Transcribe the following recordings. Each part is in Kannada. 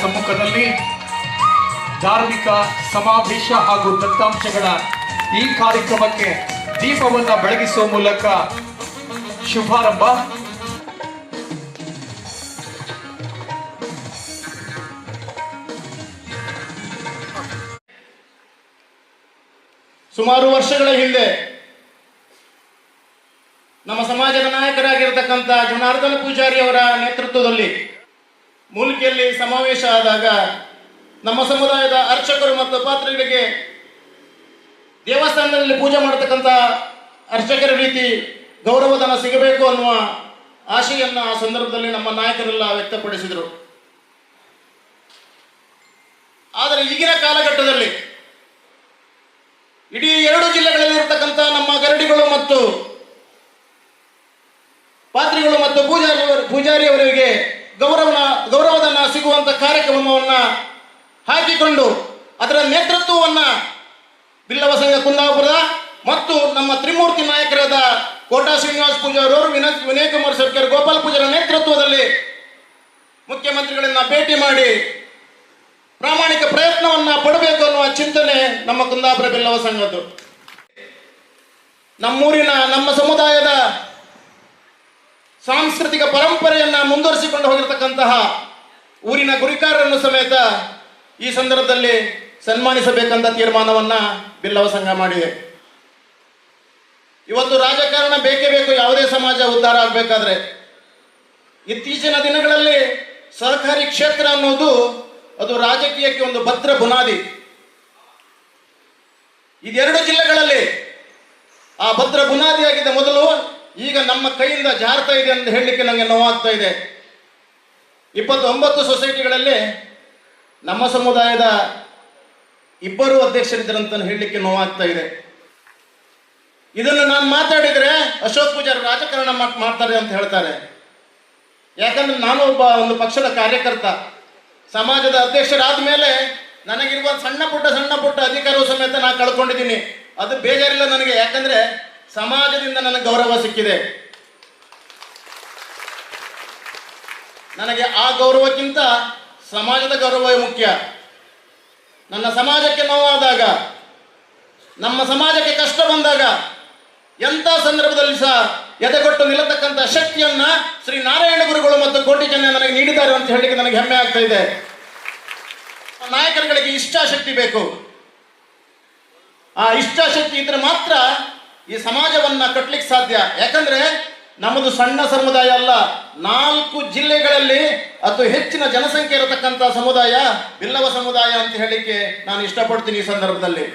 ಸಮ್ಮುಖದಲ್ಲಿ ಧಾರ್ಮಿಕ ಸಮಾವೇಶ ಹಾಗೂ ದತ್ತಾಂಶಗಳ ಈ ಕಾರ್ಯಕ್ರಮಕ್ಕೆ ದೀಪವನ್ನ ಬೆಳಗಿಸುವ ಮೂಲಕ ಶುಭಾರಂಭ. ಸುಮಾರು ವರ್ಷಗಳ ಹಿಂದೆ ನಮ್ಮ ಸಮಾಜದ ನಾಯಕರಾಗಿರತಕ್ಕಂಥ ಜನಾರ್ದನ ಪೂಜಾರಿ ಅವರ ನೇತೃತ್ವದಲ್ಲಿ ಮೂಲಿಕೆಯಲ್ಲಿ ಸಮಾವೇಶ ಆದಾಗ ನಮ್ಮ ಸಮುದಾಯದ ಅರ್ಚಕರು ಮತ್ತು ಪಾತ್ರಿಗಳಿಗೆ ದೇವಸ್ಥಾನದಲ್ಲಿ ಪೂಜೆ ಮಾಡತಕ್ಕಂಥ ಅರ್ಚಕರ ರೀತಿ ಗೌರವಧನ ಸಿಗಬೇಕು ಅನ್ನುವ ಆಶೆಯನ್ನು ಆ ಸಂದರ್ಭದಲ್ಲಿ ನಮ್ಮ ನಾಯಕರೆಲ್ಲ ವ್ಯಕ್ತಪಡಿಸಿದರು. ಆದರೆ ಈಗಿನ ಕಾಲಘಟ್ಟದಲ್ಲಿ ಇಡೀ ಎರಡು ಜಿಲ್ಲೆಗಳಲ್ಲಿ ಇರತಕ್ಕಂಥ ನಮ್ಮ ಗರಡಿಗಳು ಮತ್ತು ಪಾತ್ರಿಗಳು ಮತ್ತು ಪೂಜಾರಿಯವರು ಪೂಜಾರಿಯವರು ಕಾರ್ಯಕ್ರಮವನ್ನ ಹಾಕಿಕೊಂಡು ಅದರ ನೇತೃತ್ವವನ್ನು ಬಿಲ್ಲವ ಸಂಘ ಕುಂದಾಪುರ ಮತ್ತು ನಮ್ಮ ತ್ರಿಮೂರ್ತಿ ನಾಯಕರಾದ ಕೋಟಾ ಶ್ರೀನಿವಾಸ ಪೂಜಾರವರು, ವಿನಯ್ ವಿನಯ್ ಕುಮಾರ್ ಸರ್ಕಾರ, ಗೋಪಾಲ್ ಪೂಜಾರ ನೇತೃತ್ವದಲ್ಲಿ ಮುಖ್ಯಮಂತ್ರಿಗಳನ್ನ ಭೇಟಿ ಮಾಡಿ ಪ್ರಾಮಾಣಿಕ ಪ್ರಯತ್ನವನ್ನ ಪಡಬೇಕು ಅನ್ನುವ ಚಿಂತನೆ ನಮ್ಮ ಕುಂದಾಪುರ ಬಿಲ್ಲವ ಸಂಘದ್ದು. ನಮ್ಮೂರಿನ, ನಮ್ಮ ಸಮುದಾಯದ ಸಾಂಸ್ಕೃತಿಕ ಪರಂಪರೆಯನ್ನ ಮುಂದುವರಿಸಿಕೊಂಡು ಹೋಗಿರತಕ್ಕಂತಹ ಊರಿನ ಗುರಿಕಾರರನ್ನು ಸಮೇತ ಈ ಸಂದರ್ಭದಲ್ಲಿ ಸನ್ಮಾನಿಸಬೇಕಂತ ತೀರ್ಮಾನವನ್ನ ಬಿಲ್ಲವ ಸಂಘ ಮಾಡಿದೆ. ಇವತ್ತು ರಾಜಕಾರಣ ಬೇಕೇ ಬೇಕು, ಯಾವುದೇ ಸಮಾಜ ಉದ್ಧಾರ ಆಗಬೇಕಾದ್ರೆ. ಇತ್ತೀಚಿನ ದಿನಗಳಲ್ಲಿ ಸಹಕಾರಿ ಕ್ಷೇತ್ರ ಅನ್ನೋದು ಅದು ರಾಜಕೀಯಕ್ಕೆ ಒಂದು ಭದ್ರ ಬುನಾದಿ. ಇದೆರಡು ಜಿಲ್ಲೆಗಳಲ್ಲಿ ಆ ಭದ್ರ ಬುನಾದಿಯಾಗಿದ್ದ ಮೊದಲು, ಈಗ ನಮ್ಮ ಕೈಯಿಂದ ಜಾರ್ತಾ ಇದೆ ಅಂತ ಹೇಳಲಿಕ್ಕೆ ನನಗೆ ನೋವಾಗ್ತಾ ಇದೆ. ಇಪ್ಪತ್ತೊಂಬತ್ತು ಸೊಸೈಟಿಗಳಲ್ಲಿ ನಮ್ಮ ಸಮುದಾಯದ ಇಬ್ಬರು ಅಧ್ಯಕ್ಷರಿದ್ದರಂತ ಹೇಳಲಿಕ್ಕೆ ನೋವಾಗ್ತಾ ಇದೆ. ಇದನ್ನು ನಾನು ಮಾತಾಡಿದ್ರೆ ಅಶೋಕ್ ಪೂಜಾರಿ ರಾಜಕಾರಣ ಮಾಡ್- ಮಾಡ್ತಾರೆ ಅಂತ ಹೇಳ್ತಾರೆ. ಯಾಕಂದ್ರೆ ನಾನು ಒಬ್ಬ ಒಂದು ಪಕ್ಷದ ಕಾರ್ಯಕರ್ತ. ಸಮಾಜದ ಅಧ್ಯಕ್ಷರಾದ ಮೇಲೆ ನನಗಿರುವ ಸಣ್ಣ ಪುಟ್ಟ ಸಣ್ಣ ಪುಟ್ಟ ಅಧಿಕಾರವು ಸಮೇತ ನಾನು ಕಳ್ಕೊಂಡಿದ್ದೀನಿ. ಅದು ಬೇಜಾರಿಲ್ಲ ನನಗೆ. ಯಾಕಂದ್ರೆ ಸಮಾಜದಿಂದ ನನಗೆ ಗೌರವ ಸಿಕ್ಕಿದೆ. ನನಗೆ ಆ ಗೌರವಕ್ಕಿಂತ ಸಮಾಜದ ಗೌರವವೇ ಮುಖ್ಯ. ನನ್ನ ಸಮಾಜಕ್ಕೆ ನೋವಾದಾಗ, ನಮ್ಮ ಸಮಾಜಕ್ಕೆ ಕಷ್ಟ ಬಂದಾಗ, ಎಂಥ ಸಂದರ್ಭದಲ್ಲಿ ಸಹ ಎದೆಗೊಟ್ಟು ನಿಲ್ಲತಕ್ಕಂಥ ಶಕ್ತಿಯನ್ನ ಶ್ರೀ ನಾರಾಯಣ ಗುರುಗಳು ಮತ್ತು ಕೋಟಿ ಜನ ನನಗೆ ನೀಡಿದ್ದಾರೆ ಅಂತ ಹೇಳಲಿಕ್ಕೆ ನನಗೆ ಹೆಮ್ಮೆ ಆಗ್ತಾ ಇದೆ. ನಾಯಕರುಗಳಿಗೆ ಇಷ್ಟಾಶಕ್ತಿ ಬೇಕು. ಆ ಇಷ್ಟಾಶಕ್ತಿ ಇದ್ರೆ ಮಾತ್ರ ಈ ಸಮಾಜವನ್ನ ಕಟ್ಟಲಿಕ್ಕೆ ಸಾಧ್ಯ. ಯಾಕಂದ್ರೆ ನಮ್ಮದು ಸಣ್ಣ ಸಮುದಾಯ ಅಲ್ಲ, ನಾಲ್ಕು ಜಿಲ್ಲೆಗಳಲ್ಲಿ ಅತಿ ಹೆಚ್ಚಿನ ಜನಸಂಖ್ಯೆ ಇರತಕ್ಕಂಥ ಸಮುದಾಯ, ಬಿಲ್ಲವ ಸಮುದಾಯ ಅಂತ ಹೇಳಲಿಕ್ಕೆ ನಾನು ಇಷ್ಟಪಡ್ತೀನಿ ಈ ಸಂದರ್ಭದಲ್ಲಿ.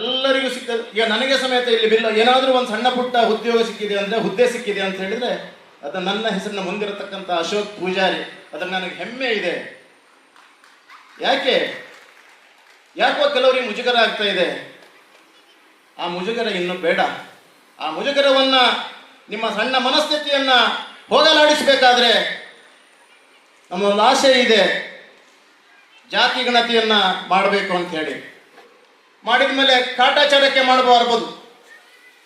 ಎಲ್ಲರಿಗೂ ಸಿಕ್ಕ ಈಗ ನನಗೆ ಸಮೇತ ಇಲ್ಲಿ ಬಿಲ್ಲ ಏನಾದರೂ ಒಂದು ಸಣ್ಣ ಪುಟ್ಟ ಉದ್ಯೋಗ ಸಿಕ್ಕಿದೆ ಅಂದ್ರೆ ಹುದ್ದೆ ಸಿಕ್ಕಿದೆ ಅಂತ ಹೇಳಿದ್ರೆ, ಅದು ನನ್ನ ಹೆಸರಿನ ಮುಂದಿರತಕ್ಕಂಥ ಅಶೋಕ್ ಪೂಜಾರಿ. ಅದ್ರ ನನಗೆ ಹೆಮ್ಮೆ ಇದೆ. ಯಾಕೆ? ಯಾಕೋ ಕೆಲವರಿಗೆ ಮುಜುಗರ ಆಗ್ತಾ ಇದೆ. ಆ ಮುಜುಗರ ಇನ್ನು ಬೇಡ. ಆ ಮುಜುಗರವನ್ನ ನಿಮ್ಮ ಸಣ್ಣ ಮನಸ್ಥಿತಿಯನ್ನ ಹೋಗಲಾಡಿಸಬೇಕಾದ್ರೆ ನಮ್ಮ ಒಂದು ಆಸೆ ಇದೆ. ಜಾತಿ ಗಣತಿಯನ್ನ ಮಾಡಬೇಕು ಅಂತ ಹೇಳಿ. ಮಾಡಿದ ಮೇಲೆ ಕಾಟಾಚಾರಕ್ಕೆ ಮಾಡಬಾರದು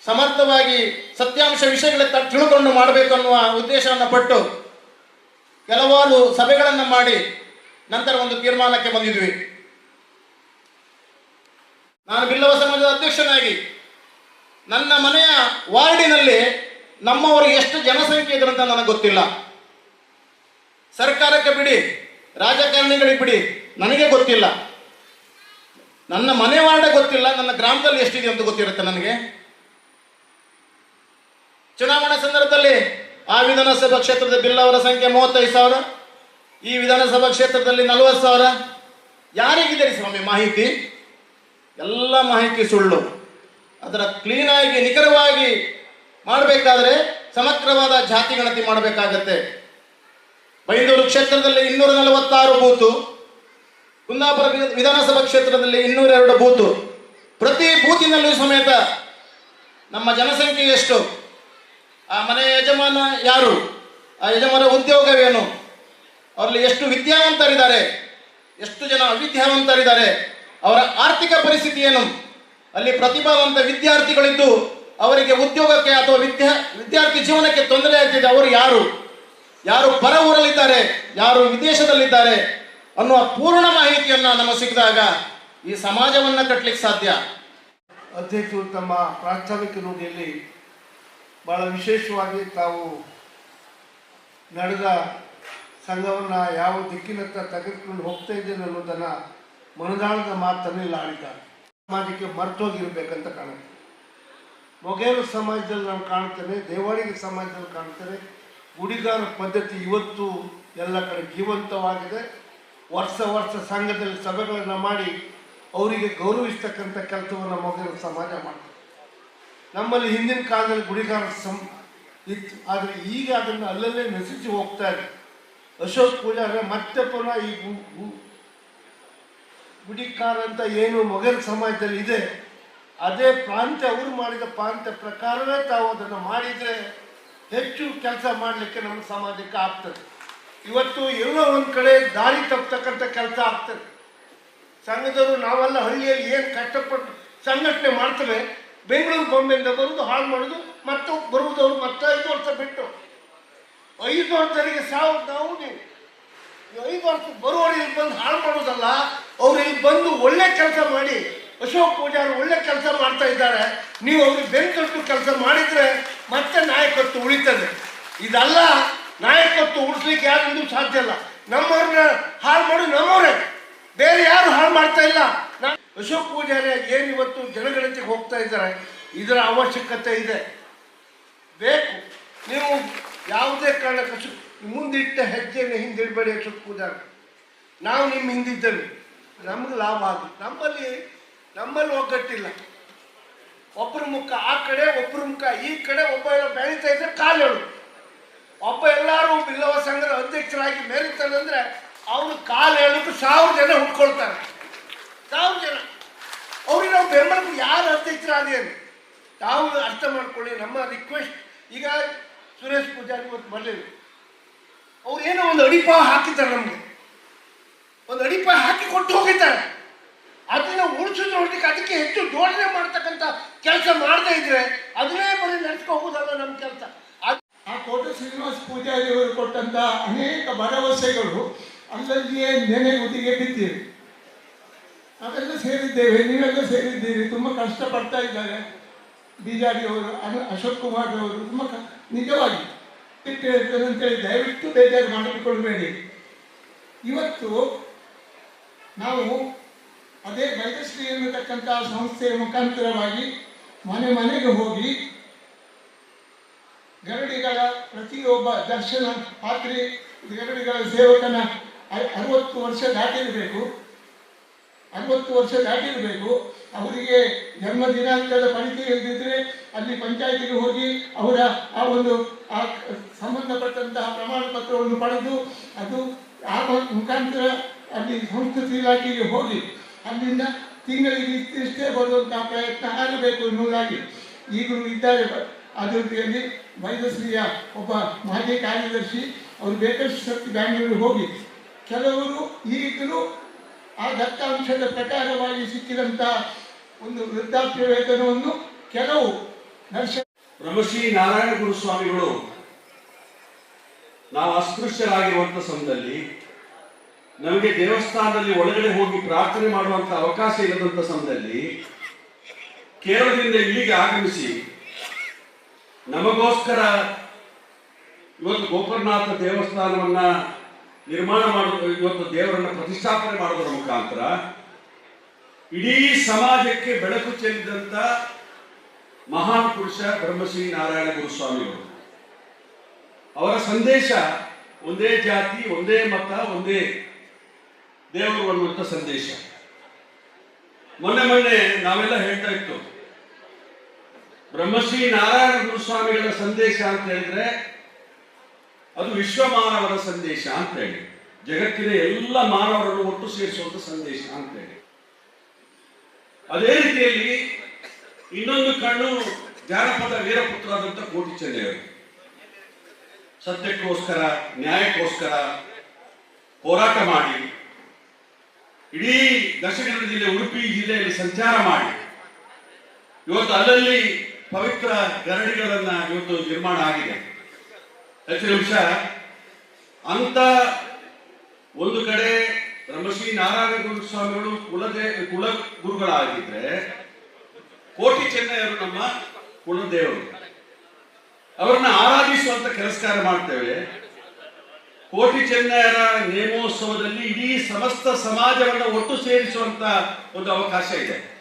ಸಮರ್ಥವಾಗಿ ಸತ್ಯಾಂಶ ವಿಷಯಗಳ ತಿಳ್ಕೊಂಡು ಮಾಡಬೇಕು ಅನ್ನುವ ಉದ್ದೇಶವನ್ನು ಪಟ್ಟು ಕೆಲವಾರು ಸಭೆಗಳನ್ನು ಮಾಡಿ ನಂತರ ಒಂದು ತೀರ್ಮಾನಕ್ಕೆ ಬಂದಿದ್ವಿ. ನಾನು ಬಿಲ್ಲವ ಸಮಾಜದ ಅಧ್ಯಕ್ಷನಾಗಿ ನನ್ನ ಮನೆಯ ವಾರ್ಡಿನಲ್ಲಿ ನಮ್ಮವರು ಎಷ್ಟು ಜನಸಂಖ್ಯೆ ಇದ್ರಂತ ನನಗೆ ಗೊತ್ತಿಲ್ಲ. ಸರ್ಕಾರಕ್ಕೆ ಬಿಡಿ, ರಾಜಕಾರಣಿಗಳಿಗೆ ಬಿಡಿ, ನನಗೆ ಗೊತ್ತಿಲ್ಲ. ನನ್ನ ಮನೆ ವಾರ್ಡ ಗೊತ್ತಿಲ್ಲ, ನನ್ನ ಗ್ರಾಮದಲ್ಲಿ ಎಷ್ಟಿದೆ ಅಂತ ಗೊತ್ತಿರುತ್ತೆ ನನಗೆ. ಚುನಾವಣಾ ಸಂದರ್ಭದಲ್ಲಿ ಆ ವಿಧಾನಸಭಾ ಕ್ಷೇತ್ರದ ಬಿಲ್ ಅವರ ಸಂಖ್ಯೆ ಮೂವತ್ತೈದು ಸಾವಿರ, ಈ ವಿಧಾನಸಭಾ ಕ್ಷೇತ್ರದಲ್ಲಿ ನಲವತ್ತು ಸಾವಿರ. ಯಾರಿಗಿದೆ ಸ್ವಾಮಿ ಮಾಹಿತಿ? ಎಲ್ಲ ಮಾಹಿತಿ ಸುಳ್ಳು. ಅದರ ಕ್ಲೀನಾಗಿ, ನಿಖರವಾಗಿ ಮಾಡಬೇಕಾದ್ರೆ ಸಮಗ್ರವಾದ ಜಾತಿ ಗಣತಿ ಮಾಡಬೇಕಾಗತ್ತೆ. ಬೈಂದೂರು ಕ್ಷೇತ್ರದಲ್ಲಿ ಇನ್ನೂರ ನಲವತ್ತಾರು ಬೂತು, ಕುಂದಾಪುರ ವಿಧ- ವಿಧಾನಸಭಾ ಕ್ಷೇತ್ರದಲ್ಲಿ ಇನ್ನೂರ ಎರಡು ಬೂತು. ಪ್ರತಿ ಬೂತಿನಲ್ಲೂ ಸಮೇತ ನಮ್ಮ ಜನಸಂಖ್ಯೆ ಎಷ್ಟು? ಆ ಮನೆಯ ಯಜಮಾನ ಯಾರು? ಆ ಯಜಮಾನ ಉದ್ಯೋಗವೇನು? ಅವರಲ್ಲಿ ಎಷ್ಟು ವಿದ್ಯಾವಂತರಿದ್ದಾರೆ? ಎಷ್ಟು ಜನ ಅವಿದ್ಯಾವಂತರಿದ್ದಾರೆ? ಅವರ ಆರ್ಥಿಕ ಪರಿಸ್ಥಿತಿ ಏನು? ಅಲ್ಲಿ ಪ್ರತಿಭಾವಂತ ವಿದ್ಯಾರ್ಥಿಗಳಿದ್ದು ಅವರಿಗೆ ಉದ್ಯೋಗಕ್ಕೆ ಅಥವಾ ವಿದ್ಯಾ ವಿದ್ಯಾರ್ಥಿ ಜೀವನಕ್ಕೆ ತೊಂದರೆ ಆಗ್ತಿದೆ. ಅವರು ಯಾರು? ಯಾರು ಪರ ಊರಲ್ಲಿದ್ದಾರೆ? ಯಾರು ವಿದೇಶದಲ್ಲಿದ್ದಾರೆ? ಅನ್ನುವ ಪೂರ್ಣ ಮಾಹಿತಿಯನ್ನ ನಮಗೆ ಸಿಕ್ಕಿದಾಗ ಈ ಸಮಾಜವನ್ನ ಕಟ್ಟಲಿಕ್ಕೆ ಸಾಧ್ಯ. ಅಧ್ಯಕ್ಷರು ತಮ್ಮ ಪ್ರಾಸ್ತಾವಿಕ ನುಡಿಯಲ್ಲಿ ಬಹಳ ವಿಶೇಷವಾಗಿ ತಾವು ನಡೆದ ಸಂಘವನ್ನು ಯಾವ ದಿಕ್ಕಿನತ್ತ ತೆಗೆದುಕೊಂಡು ಹೋಗ್ತಾ ಇದ್ದೇನೆ ಅನ್ನೋದನ್ನು ಮನದಾಳದ ಮಾತನ್ನು ಇಲ್ಲಿ ಆಡಿದ್ದಾರೆ ಸಮಾಜಕ್ಕೆ ಮರ್ತೋಗಿರ್ಬೇಕಂತ ಕಾಣುತ್ತೆ. ಮೊಗೇರು ಸಮಾಜದಲ್ಲಿ ನಾವು ಕಾಣ್ತೇನೆ ದೇವಾಡಿಗೆ ಸಮಾಜದಲ್ಲಿ ಕಾಣ್ತೇನೆ. ಗುಡಿಗಾರ ಪದ್ಧತಿ ಇವತ್ತು ಎಲ್ಲ ಕಡೆ ಜೀವಂತವಾಗಿದೆ. ವರ್ಷ ವರ್ಷ ಸಂಘದಲ್ಲಿ ಸಭೆಗಳನ್ನು ಮಾಡಿ ಅವರಿಗೆ ಗೌರವಿಸ್ತಕ್ಕಂಥ ಕೆಲಸವನ್ನು ಮೊಗೇರು ಸಮಾಜ ಮಾಡ್ತಾರೆ ನಮ್ಮಲ್ಲಿ ಹಿಂದಿನ ಕಾಲದಲ್ಲಿ ಗುಡಿಗಾರ ಸಂ ಇತ್ತು. ಆದರೆ ಈಗ ಅದನ್ನು ಅಲ್ಲಲ್ಲೇ ನಶಿಸಿ ಹೋಗ್ತಾ ಇದೆ. ಅಶೋಕ್ ಪೂಜಾರ ಮತ್ತೆ ಪುನಃ ಈ ಗುಡಿಕಾರ ಅಂತ ಏನು ಮೊಘಲ್ ಸಮಾಜದಲ್ಲಿ ಇದೆ, ಅದೇ ಪ್ರಾಂತ್ಯ ಅವರು ಮಾಡಿದ ಪ್ರಾಂತ್ಯ ಪ್ರಕಾರವೇ ತಾವು ಅದನ್ನು ಮಾಡಿದರೆ ಹೆಚ್ಚು ಕೆಲಸ ಮಾಡಲಿಕ್ಕೆ ನಮ್ಮ ಸಮಾಜಕ್ಕೆ ಆಗ್ತದೆ. ಇವತ್ತು ಎಲ್ಲೋ ಒಂದು ಕಡೆ ದಾರಿ ತಪ್ಪತಕ್ಕಂಥ ಕೆಲಸ ಆಗ್ತದೆ. ಸಂಘದವರು ನಾವೆಲ್ಲ ಹಳ್ಳಿಯಲ್ಲಿ ಏನು ಕಷ್ಟಪಟ್ಟು ಸಂಘಟನೆ ಮಾಡ್ತವೆ, ಬೆಂಗಳೂರು ಬೊಂಬೆಯಿಂದ ಬರುವುದು ಹಾಳು ಮಾಡೋದು, ಮತ್ತು ಬರುವುದವ್ರು ಮತ್ತೆ ಐದು ವರ್ಷ ಬಿಟ್ಟು. ಐದು ವರ್ಷದವರಿಗೆ ಸಾವು ನಾವು ನೀವು. ಐದು ವರ್ಷ ಬಂದು ಹಾಳು ಮಾಡೋದಲ್ಲ, ಅವ್ರು ಇಲ್ಲಿ ಬಂದು ಒಳ್ಳೆ ಕೆಲಸ ಮಾಡಿ, ಅಶೋಕ್ ಪೂಜಾರಿ ಒಳ್ಳೆ ಕೆಲಸ ಮಾಡ್ತಾ ಇದ್ದಾರೆ. ನೀವು ಅವ್ರಿಗೆ ಬೆಂಕಟ್ಟು ಕೆಲಸ ಮಾಡಿದ್ರೆ ಮತ್ತೆ ನಾಯಕತ್ವ ಉಳಿತದೆ. ಇದಲ್ಲ, ನಾಯಕತ್ವ ಉಳಿಸ್ಲಿಕ್ಕೆ ಯಾರಿಂದೂ ಸಾಧ್ಯ ಇಲ್ಲ. ನಮ್ಮವ್ರನ್ನ ಹಾಳು ಮಾಡಿ, ನಮ್ಮವ್ರೆ. ಬೇರೆ ಯಾರು ಹಾಳು ಮಾಡ್ತಾ ಇಲ್ಲ. ಅಶೋಕ್ ಪೂಜಾರಿ ಏನು ಇವತ್ತು ಜನಗಣತಿಗೆ ಹೋಗ್ತಾ ಇದ್ದಾರೆ, ಇದರ ಅವಶ್ಯಕತೆ ಇದೆ. ಬೇಕು. ನೀವು ಯಾವುದೇ ಕಾರಣಕ್ಕೂ ಮುಂದಿಟ್ಟ ಹೆಜ್ಜೆಯನ್ನು ಹಿಂದಿಡಬೇಡಿ ಅಷ್ಟು ಕೂದಾಗ, ನಾವು ನಿಮ್ಮ ಹಿಂದಿದ್ದೇವೆ ನಮ್ಗೆ ಲಾಭ ಆಗುತ್ತೆ. ನಮ್ಮಲ್ಲಿ ನಮ್ಮಲ್ಲಿ ಒಗ್ಗಟ್ಟಿಲ್ಲ. ಒಬ್ಬರ ಮುಖ ಆ ಕಡೆ ಒಬ್ಬರ ಮುಖ ಈ ಕಡೆ, ಒಬ್ಬ ಬೆಳೀತಾ ಇದ್ರೆ ಕಾಲೇಳು ಒಬ್ಬ ಎಲ್ಲರೂ ಬಿಲ್ಲವ ಸಂಘದ ಅಧ್ಯಕ್ಷರಾಗಿ ಮೇರಿತಾನೆ ಅಂದರೆ ಅವನು ಕಾಲು ಹೇಳಕ್ಕೆ ಸಾವಿರ ಜನ ಹುಡ್ಕೊಳ್ತಾರೆ ಸಾವಿರ ಜನ. ಅವ್ರಿಗೆ ನಾವು ಬೆಂಬಲಕ್ಕೆ ಯಾರು ಅಧ್ಯಕ್ಷರಾದೇನು ತಾವು ಅರ್ಥ ಮಾಡ್ಕೊಳ್ಳಿ. ನಮ್ಮ ರಿಕ್ವೆಸ್ಟ್ ಈಗ ಸುರೇಶ್ ಪೂಜಾರಿ ಇವತ್ತು ಬರಲಿಲ್ಲ ಅವ್ರು ಏನೋ ಒಂದು ಅಡಿಪ ಹಾಕಿದ್ದಾರೆ ನಮಗೆ. ಒಂದು ಅಡಿಪ ಹಾಕಿ ಕೊಟ್ಟು ಹೋಗಿದ್ದಾರೆ. ಅದನ್ನ ಉಳಿಸಿದ್ರು ಹೊರಟಿಗೆ ಅದಕ್ಕೆ ಹೆಚ್ಚು ಜೋಡಣೆ ಮಾಡ್ತಕ್ಕಂಥ ಕೆಲಸ ಮಾಡದೇ ಇದ್ರೆ ಅದನ್ನೇ ಬರೀ ನಡೆಸ್ಕೊ ಹೋಗೋದಲ್ಲ ನಮ್ಮ ಕೆಲಸ. ಆ ಕೋಟೆ ಶ್ರೀನಿವಾಸ ಪೂಜಾರಿ ಅವರು ಕೊಟ್ಟಂತ ಅನೇಕ ಭರವಸೆಗಳು ಅಲ್ಲಲ್ಲಿಯೇ ನೆನೆಗುದಿಗೆ ಬಿದ್ದಿವೆ. ನಾವೆಲ್ಲ ಸೇರಿದ್ದೇವೆ, ನೀವೆಲ್ಲ ಸೇರಿದ್ದೀರಿ, ತುಂಬ ಕಷ್ಟಪಡ್ತಾ ಇದ್ದಾರೆ. ಬಿಜಾಡಿ ಅವರು ಅಶೋಕ್ ಕುಮಾರ್ ಅವರು, ತುಂಬ ನಿಜವಾಗಿ. ಅಂತೇಳಿ ದಯವಿಟ್ಟು ಬೇಜಾರು ಮಾಡಿಕೊಳ್ಬೇಡಿ ಇವತ್ತು ನಾವು ಅದೇ ಬೈದಶ್ರೀ ಎನ್ನತಕ್ಕಂಥ ಸಂಸ್ಥೆಯ ಮುಖಾಂತರವಾಗಿ ಮನೆ ಮನೆಗೆ ಹೋಗಿ ಗರಡಿಗಳ ಪ್ರತಿಯೊಬ್ಬ ದರ್ಶನ, ಪಾತ್ರಿ, ಗರಡಿಗಳ ಸೇವಕನ ಅರವತ್ತು ವರ್ಷ ದಾಟಿರಬೇಕು. ಅರವತ್ತು ವರ್ಷ ದಾಟಿರಬೇಕು. ಅವರಿಗೆ ಜನ್ಮ ದಿನಾಂಕದ ಪರಿಚಯ ಇಲ್ಲದಿದ್ರೆ ಅಲ್ಲಿ ಪಂಚಾಯತಿಗೆ ಹೋಗಿ ಅವರ ಆ ಒಂದು, ಆ ಸಂಬಂಧಪಟ್ಟಂತಹ ಪ್ರಮಾಣ ಪತ್ರವನ್ನು ಪಡೆದು ಅದು ಆ ಮುಖಾಂತರ ಅಲ್ಲಿ ಸಂಸ್ಕೃತಿ ಇಲಾಖೆಗೆ ಹೋಗಿ ಅಲ್ಲಿಂದ ತಿಂಗಳಿಗೆ ಇಷ್ಟೇ ಬರುವಂತಹ ಪ್ರಯತ್ನ ಆಗಬೇಕು ಎನ್ನುವುದಾಗಿ ಈಗಲೂ ಇದ್ದಾರೆ. ಅದರಲ್ಲಿ ವೈದ್ಯಶ್ರೀಯ ಒಬ್ಬ ಮಾಜಿ ಕಾರ್ಯದರ್ಶಿ ಅವರು ಬೇಕಷ್ಟು ಶಕ್ತಿ ಬ್ಯಾಂಗ್ಳೂರಿಗೆ ಹೋಗಿ ಕೆಲವರು ಈಗಲೂ ಆ ದತ್ತಾಂಶದ ಪ್ರಕಾರವಾಗಿ ಸಿಕ್ಕಿದಂತಹ ಒಂದು ವೃದ್ಧಾಪ್ಯ ವೇತನವನ್ನು ಕೆಲವು ನರ್ಸ ಬ್ರಹ್ಮಶ್ರೀ ನಾರಾಯಣ ಗುರುಸ್ವಾಮಿಗಳು ನಾವು ಅಸ್ಪೃಶ್ಯರಾಗಿರುವಂತ ಸಮಯದಲ್ಲಿ ನಮಗೆ ದೇವಸ್ಥಾನದಲ್ಲಿ ಒಳಗಡೆ ಹೋಗಿ ಪ್ರಾರ್ಥನೆ ಮಾಡುವಂತ ಅವಕಾಶ ಇರದಂತ ಸಮಯದಲ್ಲಿ ಕೇರಳದಿಂದ ಇಲ್ಲಿಗೆ ಆಗಮಿಸಿ ನಮಗೋಸ್ಕರ ಇವತ್ತು ಗೋಪರ್ನಾಥ ದೇವಸ್ಥಾನವನ್ನ ನಿರ್ಮಾಣ ಮಾಡುವ ಇವತ್ತು ದೇವರನ್ನ ಪ್ರತಿಷ್ಠಾಪನೆ ಮಾಡೋದರ ಮುಖಾಂತರ ಇಡೀ ಸಮಾಜಕ್ಕೆ ಬೆಳಕು ಚೆಲ್ಲಿದಂತ ಮಹಾನ್ ಪುರುಷ ಬ್ರಹ್ಮಶ್ರೀ ನಾರಾಯಣ ಗುರುಸ್ವಾಮಿಗಳು ಅವರ. ಸಂದೇಶ ಒಂದೇ ಜಾತಿ, ಒಂದೇ ಮತ, ಒಂದೇ ದೇವರು ಅನ್ನುವಂಥ ಸಂದೇಶ. ಮೊನ್ನೆ ಮೊನ್ನೆ ನಾವೆಲ್ಲ ಹೇಳ್ತಾ ಇತ್ತು, ಬ್ರಹ್ಮಶ್ರೀ ನಾರಾಯಣ ಗುರುಸ್ವಾಮಿಗಳ ಸಂದೇಶ ಅಂತ ಹೇಳಿದ್ರೆ ಅದು ವಿಶ್ವ ಮಾನವರ ಸಂದೇಶ ಅಂತ ಹೇಳಿ. ಜಗತ್ತಿನ ಎಲ್ಲ ಮಾನವರನ್ನು ಒಟ್ಟು ಸೇರಿಸುವಂತ ಸಂದೇಶ ಅಂತ ಹೇಳಿ. ಅದೇ ರೀತಿಯಲ್ಲಿ ಇನ್ನೊಂದು ಕಣ್ಣು ಜಾನಪದ ವೀರಪುತ್ರರಾದಂಥ ಕೋಟಿ ಚೆನ್ನೈಯವರು ಸತ್ಯಕ್ಕೋಸ್ಕರ, ನ್ಯಾಯಕ್ಕೋಸ್ಕರ ಹೋರಾಟ ಮಾಡಿ, ಇಡೀ ದಕ್ಷಿಣ ಜಿಲ್ಲೆ ಉಡುಪಿ ಜಿಲ್ಲೆಯಲ್ಲಿ ಸಂಚಾರ ಮಾಡಿ, ಇವತ್ತು ಅಲ್ಲಲ್ಲಿ ಪವಿತ್ರ ಗರಡಿಗಳನ್ನ ಇವತ್ತು ನಿರ್ಮಾಣ ಆಗಿದೆ. ಹೆಚ್ಚಿನ ನಿಮಿಷ. ಅಂತ ಒಂದು ಕಡೆ ಬ್ರಹ್ಮಶ್ರೀ ನಾರಾಯಣ ಗುರು ಸ್ವಾಮಿಗಳು ಕುಲದೇ ಕುಲ ಗುರುಗಳಾಗಿದ್ರೆ ಕೋಟಿ ಚೆನ್ನಯ್ಯರು ನಮ್ಮ ಕುಲದೇವರು. ಅವರನ್ನ ಆರಾಧಿಸುವಂತ ಕೆಲಸಕಾರ ಮಾಡ್ತೇವೆ. ಕೋಟಿ ಚೆನ್ನಯ್ಯರ ನೇಮೋತ್ಸವದಲ್ಲಿ ಇಡೀ ಸಮಸ್ತ ಸಮಾಜವನ್ನು ಒಟ್ಟು ಸೇರಿಸುವಂತ ಒಂದು ಅವಕಾಶ ಇದೆ.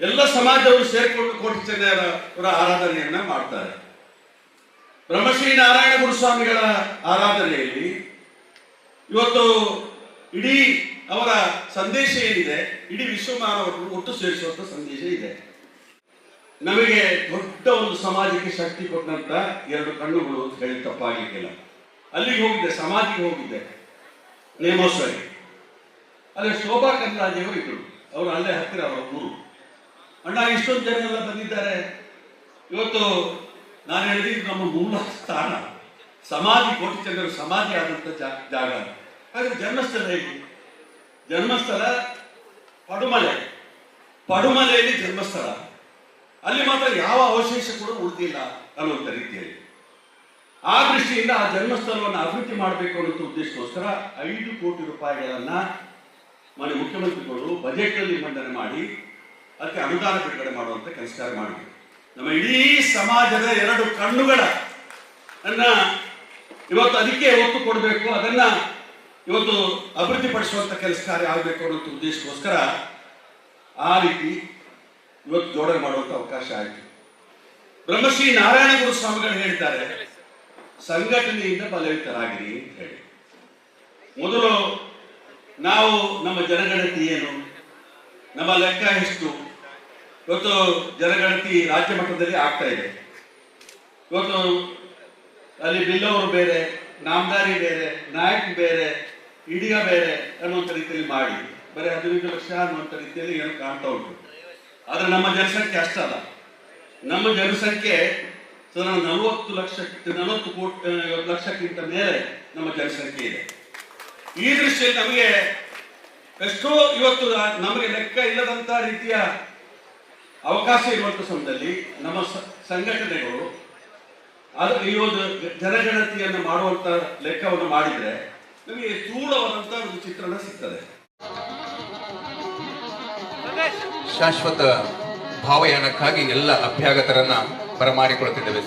ಎಲ್ಲ ಸಮಾಜವರು ಸೇರಿಕೊಂಡು ಕೋಟಿ ಚೆನ್ನಯ್ಯರ ಆರಾಧನೆಯನ್ನ ಮಾಡ್ತಾರೆ. ಬ್ರಹ್ಮಶ್ರೀ ನಾರಾಯಣ ಗುರುಸ್ವಾಮಿಗಳ ಆರಾಧನೆಯಲ್ಲಿ ಇವತ್ತು ಇಡೀ ಅವರ ಸಂದೇಶ ಏನಿದೆ? ಇಡೀ ವಿಶ್ವ ಮಾನವರು ಒಟ್ಟು ಸೇರಿಸುವಂತ ಸಂದೇಶ ಇದೆ. ನಮಗೆ ದೊಡ್ಡ ಒಂದು ಸಮಾಜಕ್ಕೆ ಶಕ್ತಿ ಕೊಟ್ಟಂತ ಎರಡು ಕಣ್ಣುಗಳು ಅಂತ ಹೇಳಿ ತಪ್ಪಾಗಲಿಕ್ಕಿಲ್ಲ. ಅಲ್ಲಿಗೆ ಹೋಗಿದ್ದೆ, ಸಮಾಧಿಗೆ ಹೋಗಿದ್ದೆ. ನೇಮೋತ್ಸವಕ್ಕೆ ಅಲ್ಲಿ ಶೋಭಾ ಕರ್ನಾಜಿಯವರು ಇದ್ರು. ಅವರು ಅಲ್ಲೇ ಹತ್ತಿರ, ಅವರ ಊರು. ಅಣ್ಣ, ಇಷ್ಟೊಂದು ಜನ ಎಲ್ಲ ಬಂದಿದ್ದಾರೆ. ಇವತ್ತು ನಾನು ಹೇಳಿದ್ದು ನಮ್ಮ ಮೂಲ ಸ್ಥಾನ ಸಮಾಧಿ ಕೋಟಿ ಚಂದ್ರ ಸಮಾಧಿ ಆದಂತ ಜಾ- ಜಾಗ ಹಾಗಾದ್ರೆ ಜನ್ಮಸ್ಥಳ ಹೇಗೆ? ಜನ್ಮಸ್ಥಳ ಪಡುಮಲೆ. ಪಡುಮಲೆಯಲ್ಲಿ ಜನ್ಮಸ್ಥಳ. ಅಲ್ಲಿ ಮಾತ್ರ ಯಾವ ಅವಶೇಷ ಕೂಡ ಉಳಿದಿಲ್ಲ ಅನ್ನುವಂಥ ರೀತಿಯಲ್ಲಿ. ಆ ದೃಷ್ಟಿಯಿಂದ ಆ ಜನ್ಮಸ್ಥಳವನ್ನು ಅಭಿವೃದ್ಧಿ ಮಾಡಬೇಕು ಅನ್ನೋ ಉದ್ದೇಶಕ್ಕೋಸ್ಕರ ಐದು ಕೋಟಿ ರೂಪಾಯಿಗಳನ್ನ ಮಾನ್ಯ ಮುಖ್ಯಮಂತ್ರಿಗಳು ಬಜೆಟ್ ಅಲ್ಲಿ ಮಂಡನೆ ಮಾಡಿ, ಅದಕ್ಕೆ ಅನುದಾನ ಬಿಡುಗಡೆ ಮಾಡುವಂತ ಕೆಲಸ ಮಾಡಿದ್ರು. ನಮ್ಮ ಇಡೀ ಸಮಾಜದ ಎರಡು ಕಣ್ಣುಗಳ ಅನ್ನ ಇವತ್ತು ಅದಕ್ಕೆ ಒತ್ತು ಕೊಡಬೇಕು, ಅದನ್ನ ಇವತ್ತು ಅಭಿವೃದ್ಧಿ ಪಡಿಸುವಂತ ಕೆಲಸ ಕಾರ್ಯ ಆಗಬೇಕು ಅನ್ನೋ ಉದ್ದೇಶಕ್ಕೋಸ್ಕರ ಆ ರೀತಿ ಇವತ್ತು ಜೋಡಣೆ ಮಾಡುವಂತ ಅವಕಾಶ ಆಯಿತು. ಬ್ರಹ್ಮಶ್ರೀ ನಾರಾಯಣ ಗುರು ಸ್ವಾಮಿಗಳು ಹೇಳ್ತಾರೆ ಸಂಘಟನೆಯಿಂದ ಬಲಯುತರಾಗಿರಿ ಅಂತ ಹೇಳಿ. ಮೊದಲು ನಾವು ನಮ್ಮ ಜನಗಣತಿ ಏನು, ನಮ್ಮ ಲೆಕ್ಕ ಎಷ್ಟು ಇವತ್ತು ಜನಗಣತಿ ರಾಜ್ಯ ಮಟ್ಟದಲ್ಲಿ ಆಗ್ತಾ ಇದೆ. ಇವತ್ತು ಅಲ್ಲಿ ಬಿಲ್ಲವರು ಬೇರೆ, ನಾಮದಾರಿ ಬೇರೆ, ನಾಯಕ್ ಬೇರೆ ಇಡಿಯ ಬೇರೆ ಅನ್ನುವಂಥ ರೀತಿಯಲ್ಲಿ ಮಾಡಿ, ಬರೀ ಹದಿನೈದು ಲಕ್ಷ ಅನ್ನುವಂಥ ರೀತಿಯಲ್ಲಿ ಏನು ಕಾಣ್ತಾ ಉಂಟು. ಆದರೆ ನಮ್ಮ ಜನಸಂಖ್ಯೆ ಅಷ್ಟಲ್ಲ ನಮ್ಮ ಜನಸಂಖ್ಯೆ ಸುಮಾರು ನಲವತ್ತು ಲಕ್ಷ ನಲವತ್ತು ಕೋಟಿ ಲಕ್ಷಕ್ಕಿಂತ ಮೇಲೆ ನಮ್ಮ ಜನಸಂಖ್ಯೆ ಇದೆ. ಈ ದೃಷ್ಟಿಯಲ್ಲಿ ನಮಗೆ ಎಷ್ಟೋ ಇವತ್ತು ನಮಗೆ ಲೆಕ್ಕ ಇಲ್ಲದಂತ ರೀತಿಯ ಅವಕಾಶ ಇರುವಂಥ ಸಮಯದಲ್ಲಿ ನಮ್ಮ ಸಂಘಟನೆಗಳು ಅದು ಈ ಒಂದು ಜನಗಣತಿಯನ್ನು ಮಾಡುವಂತ ಲೆಕ್ಕವನ್ನು ಮಾಡಿದ್ರೆ ನಮಗೆ ಸ್ಥೂಲವಾದಂತ ಒಂದು ಚಿತ್ರಣ ಸಿಗ್ತದೆ. ಶಾಶ್ವತ ಭಾವಯಾನಕ್ಕಾಗಿ ಎಲ್ಲ ಅಭ್ಯಾಗತರನ್ನ ಬರಮಾಡಿಕೊಳ್ಳುತ್ತಿದ್ದೇವೆ.